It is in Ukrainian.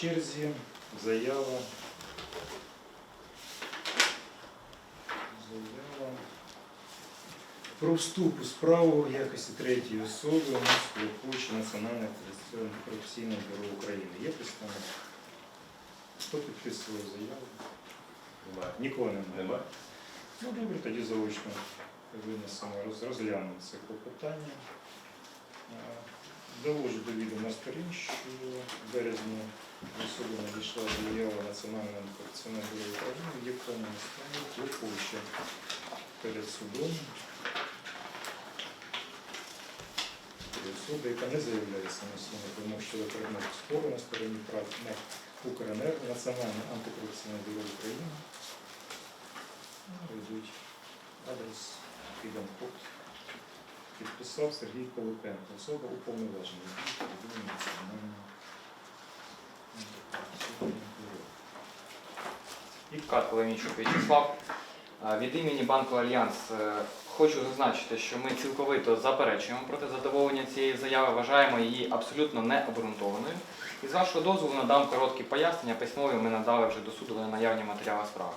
черзі заява. Заява. Про вступ у справу в якості третьої особи у нас Клопуч Національне антикорупційне бюро України. Є представник? Хто підписував заяву? Немає. Нікого немає. Немає. Ну добре, тоді заочно винесемо, розглянемо це клопотання. Доводжу до відома сторін, що в березні до надійшла заява Національного антикорупційного бюро України, якому стані Клоповича перед судом. Перед яка не заявляє самостійно, тому що предмету спору на стороні прав на УКРНР, Національне антикорупційне бюро України. Ведуть адрес піданкот. Підписав Сергій Колипенко, особа уповноважена. Відділу Національного антикорупційного бюро. Кат Коломійчук В'ячеслав. Е, Від імені банку Альянс е, хочу зазначити, що ми цілковито заперечуємо проти задоволення цієї заяви, вважаємо її абсолютно необґрунтованою. І з вашого дозволу надам короткі пояснення. Письмові ми надали вже до суду на наявні матеріали справи.